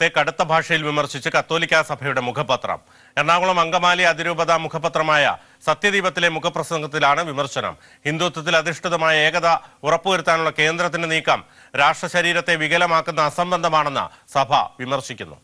ത്തെ കടുത്ത ഭാഷയിൽ വിമർശിച്ച് കത്തോലിക്ക സഭയുടെ മുഖപത്രം. എറണാകുളം അങ്കമാലി അതിരൂപത മുഖപത്രമായ സത്യദീപത്തിലെ മുഖപ്രസംഗത്തിലാണ് വിമർശനം. ഹിന്ദുത്വത്തിൽ അധിഷ്ഠിതമായ ഏകത ഉറപ്പുവരുത്താനുള്ള കേന്ദ്രത്തിന്റെ നീക്കം രാഷ്ട്രശരീരത്തെ വികലമാക്കുന്ന അസംബന്ധമാണെന്ന് സഭ വിമർശിക്കുന്നു.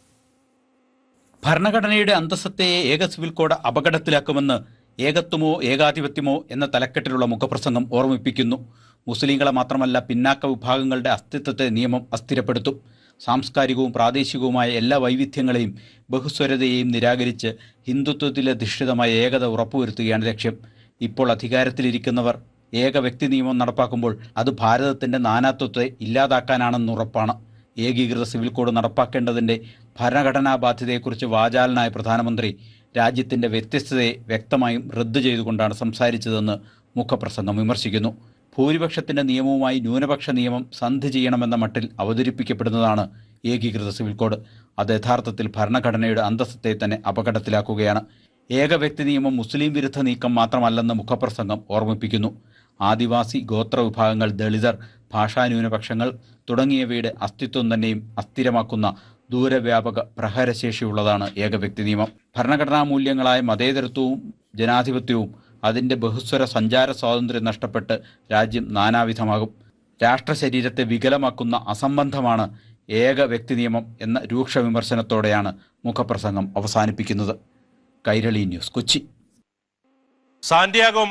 ഭരണഘടനയുടെ അന്തസ്സത്തെ ഏക സിവിൽ കോഡ് അപകടത്തിലാക്കുമെന്ന് ഏകത്വമോ ഏകാധിപത്യമോ എന്ന തലക്കെട്ടിലുള്ള മുഖപ്രസംഗം ഓർമ്മിപ്പിക്കുന്നു. മുസ്ലിങ്ങളെ മാത്രമല്ല പിന്നാക്ക വിഭാഗങ്ങളുടെ അസ്തിത്വത്തെ നിയമം അസ്ഥിരപ്പെടുത്തും. സാംസ്കാരികവും പ്രാദേശികവുമായ എല്ലാ വൈവിധ്യങ്ങളെയും ബഹുസ്വരതയെയും നിരാകരിച്ച് ഹിന്ദുത്വത്തിലധിഷ്ഠിതമായ ഏകത ഉറപ്പുവരുത്തുകയാണ് ലക്ഷ്യം. ഇപ്പോൾ അധികാരത്തിലിരിക്കുന്നവർ ഏക വ്യക്തി നിയമം നടപ്പാക്കുമ്പോൾ അത് ഭാരതത്തിന്റെ നാനാത്വത്തെ ഇല്ലാതാക്കാനാണെന്ന് ഉറപ്പാണ്. ഏകീകൃത സിവിൽ കോഡ് നടപ്പാക്കേണ്ടതിന്റെ ഭരണഘടനാ ബാധ്യതയെക്കുറിച്ച് വാചാലനായ പ്രധാനമന്ത്രി രാജ്യത്തിന്റെ വ്യത്യസ്തതയെ വ്യക്തമായും റദ്ദു ചെയ്തുകൊണ്ടാണ് സംസാരിച്ചതെന്ന് മുഖപ്രസംഗം വിമർശിക്കുന്നു. ഭൂരിപക്ഷത്തിന്റെ നിയമവുമായി ന്യൂനപക്ഷ നിയമം സന്ധി ചെയ്യണമെന്ന മട്ടിൽ അവതരിപ്പിക്കപ്പെടുന്നതാണ് ഏകീകൃത സിവിൽ കോഡ്. അത് യഥാർത്ഥത്തിൽ ഭരണഘടനയുടെ അന്തസ്സത്തെ തന്നെ അപകടത്തിലാക്കുകയാണ്. ഏക വ്യക്തി നിയമം മുസ്ലിം വിരുദ്ധ നീക്കം മാത്രമല്ലെന്ന് മുഖപ്രസംഗം ഓർമ്മിപ്പിക്കുന്നു. ആദിവാസി ഗോത്ര വിഭാഗങ്ങൾ ദളിതർ ഭാഷാന്യൂനപക്ഷങ്ങൾ തുടങ്ങിയവയുടെ അസ്തിത്വം തന്നെയും അസ്ഥിരമാക്കുന്ന ദൂരവ്യാപക പ്രഹരശേഷിയുള്ളതാണ് ഏകവ്യക്തി നിയമം. ഭരണഘടനാ മൂല്യങ്ങളായ മതേതരത്വവും ജനാധിപത്യവും അതിന്റെ ബഹുസ്വര സഞ്ചാര സ്വാതന്ത്ര്യം നഷ്ടപ്പെട്ട് രാജ്യം നാനാവിധമാകും. രാഷ്ട്രശരീരത്തെ വികലമാക്കുന്ന അസംബന്ധമാണ് ഏക വ്യക്തി നിയമം എന്ന രൂക്ഷ വിമർശനത്തോടെയാണ് മുഖപ്രസംഗം അവസാനിപ്പിക്കുന്നത്. കൈരളി ന്യൂസ് കൊച്ചി. സാന്റിയാഗോ